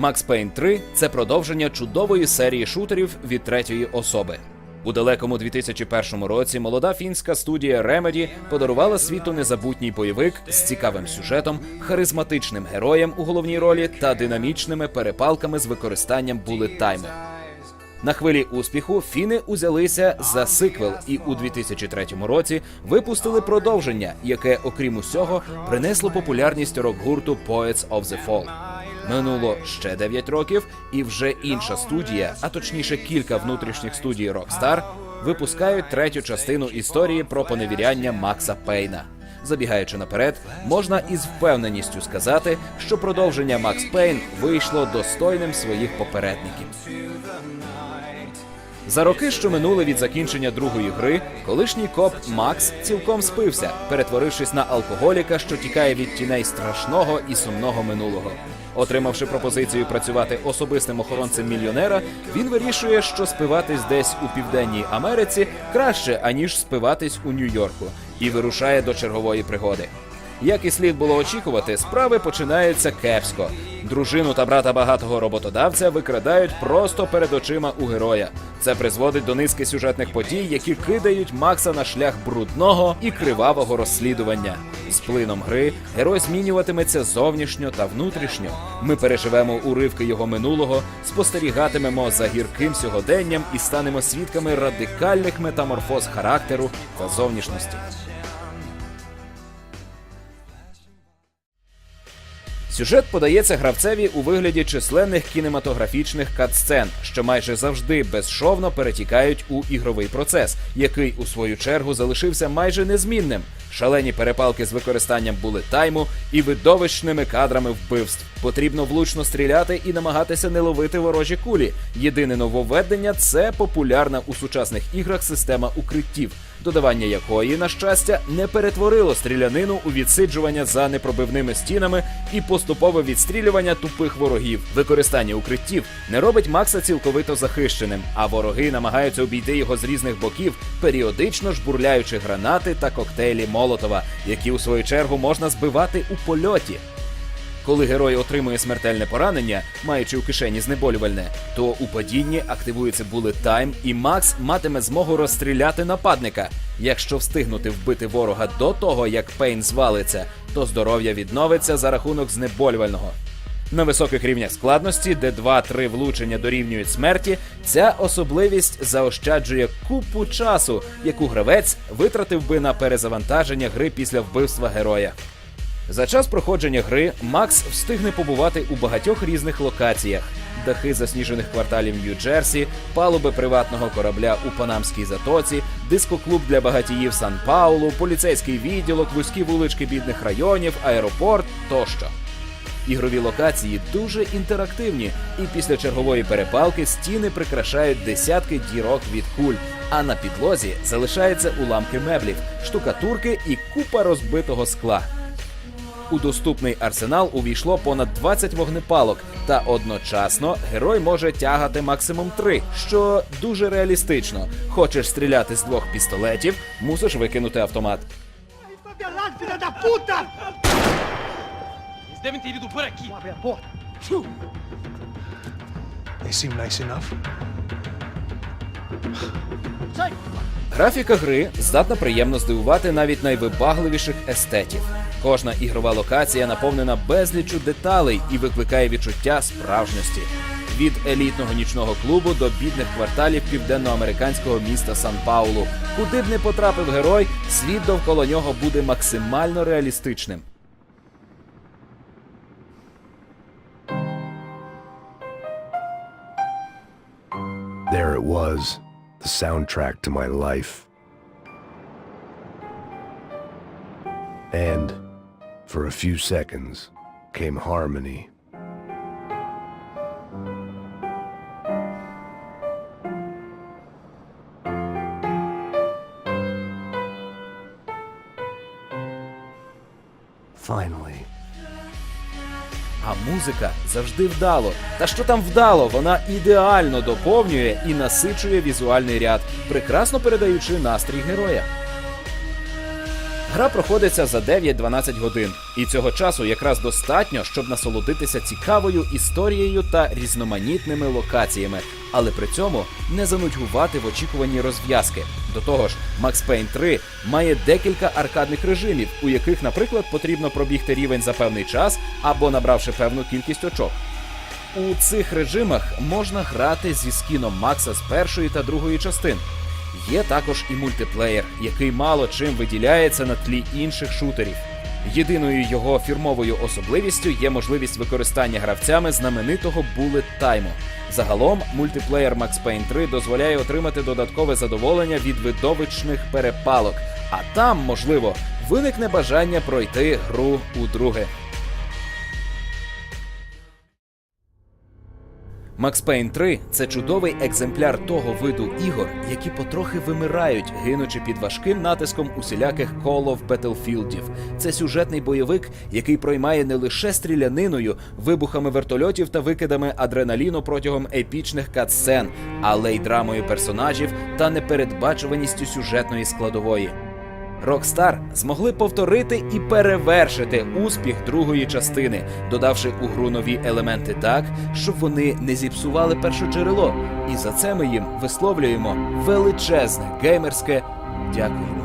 Max Payne 3 – це продовження чудової серії шутерів від третьої особи. У далекому 2001 році молода фінська студія Remedy подарувала світу незабутній бойовик з цікавим сюжетом, харизматичним героєм у головній ролі та динамічними перепалками з використанням булет-тайму. На хвилі успіху фіни узялися за сиквел і у 2003 році випустили продовження, яке, окрім усього, принесло популярність рок-гурту Poets of the Fall. Минуло ще 9 років, і вже інша студія, а точніше кілька внутрішніх студій Rockstar, випускають третю частину історії про поневіряння Макса Пейна. Забігаючи наперед, можна із впевненістю сказати, що продовження Макс Пейн вийшло достойним своїх попередників. За роки, що минули від закінчення другої гри, колишній коп Макс цілком спився, перетворившись на алкоголіка, що тікає від тіней страшного і сумного минулого. Отримавши пропозицію працювати особистим охоронцем мільйонера, він вирішує, що спиватись десь у південній Америці краще аніж спиватись у Нью-Йорку, і вирушає до чергової пригоди. Як і слід було очікувати, справи починаються кепсько. Дружину та брата багатого роботодавця викрадають просто перед очима у героя. Це призводить до низки сюжетних подій, які кидають Макса на шлях брудного і кривавого розслідування. З плином гри герой змінюватиметься зовнішньо та внутрішньо. Ми переживемо уривки його минулого, спостерігатимемо за гірким сьогоденням і станемо свідками радикальних метаморфоз характеру та зовнішності. Сюжет подається гравцеві у вигляді численних кінематографічних катсцен, що майже завжди безшовно перетікають у ігровий процес, який у свою чергу залишився майже незмінним. Шалені перепалки з використанням булет-тайму і видовищними кадрами вбивств. Потрібно влучно стріляти і намагатися не ловити ворожі кулі. Єдине нововведення це популярна у сучасних іграх система укриттів, додавання якої, на щастя, не перетворило стрілянину у відсиджування за непробивними стінами і поступове відстрілювання тупих ворогів. Використання укриттів не робить Макса цілковито захищеним, а вороги намагаються обійти його з різних боків, періодично жбурляючи гранати та коктейлі Молотова, які у свою чергу можна збивати у польоті. Коли герой отримує смертельне поранення, маючи у кишені знеболювальне, то у падінні активується булет тайм, і Макс матиме змогу розстріляти нападника. Якщо встигнути вбити ворога до того, як Пейн звалиться, то здоров'я відновиться за рахунок знеболювального. На високих рівнях складності, де 2-3 влучення дорівнюють смерті, ця особливість заощаджує купу часу, яку гравець витратив би на перезавантаження гри після вбивства героя. За час проходження гри Макс встигне побувати у багатьох різних локаціях: дахи засніжених кварталів Нью-Джерсі, палуби приватного корабля у Панамській затоці, дискоклуб для багатіїв Сан-Паулу, поліцейський відділок, вузькі вулички бідних районів, аеропорт тощо. Ігрові локації дуже інтерактивні, і після чергової перепалки стіни прикрашають десятки дірок від куль, а на підлозі залишаються уламки меблів, штукатурки і купа розбитого скла. У доступний арсенал увійшло понад 20 вогнепалок, та одночасно герой може тягати максимум 3, що дуже реалістично. Хочеш стріляти з двох пістолетів, мусиш викинути автомат. They seem nice enough. Графіка гри здатна приємно здивувати навіть найвибагливіших естетів. Кожна ігрова локація наповнена безліччю деталей і викликає відчуття справжності. Від елітного нічного клубу до бідних кварталів південноамериканського міста Сан-Паулу. Куди б не потрапив герой, світ довкола нього буде максимально реалістичним. There it was, the soundtrack to my life. And, for a few seconds, came harmony. Finally. А музика завжди вдало. Та що там вдало, вона ідеально доповнює і насичує візуальний ряд, прекрасно передаючи настрій героя. Гра проходиться за 9-12 годин, і цього часу якраз достатньо, щоб насолодитися цікавою історією та різноманітними локаціями, але при цьому не занудьгувати в очікуванні розв'язки. До того ж, Max Payne 3 має декілька аркадних режимів, у яких, наприклад, потрібно пробігти рівень за певний час або набравши певну кількість очок. У цих режимах можна грати зі скіном Макса з першої та другої частин. Є також і мультиплеєр, який мало чим виділяється на тлі інших шутерів. Єдиною його фірмовою особливістю є можливість використання гравцями знаменитого Bullet Time. Загалом, мультиплеєр Max Payne 3 дозволяє отримати додаткове задоволення від видовищних перепалок, а там, можливо, виникне бажання пройти гру удруге. Max Payne 3 – це чудовий екземпляр того виду ігор, які потрохи вимирають, гинучи під важким натиском усіляких Call of Battlefieldів. Це сюжетний бойовик, який проймає не лише стріляниною, вибухами вертольотів та викидами адреналіну протягом епічних катсцен, але й драмою персонажів та непередбачуваністю сюжетної складової. Rockstar змогли повторити і перевершити успіх другої частини, додавши у гру нові елементи так, щоб вони не зіпсували перше джерело. І за це ми їм висловлюємо величезне геймерське дякую.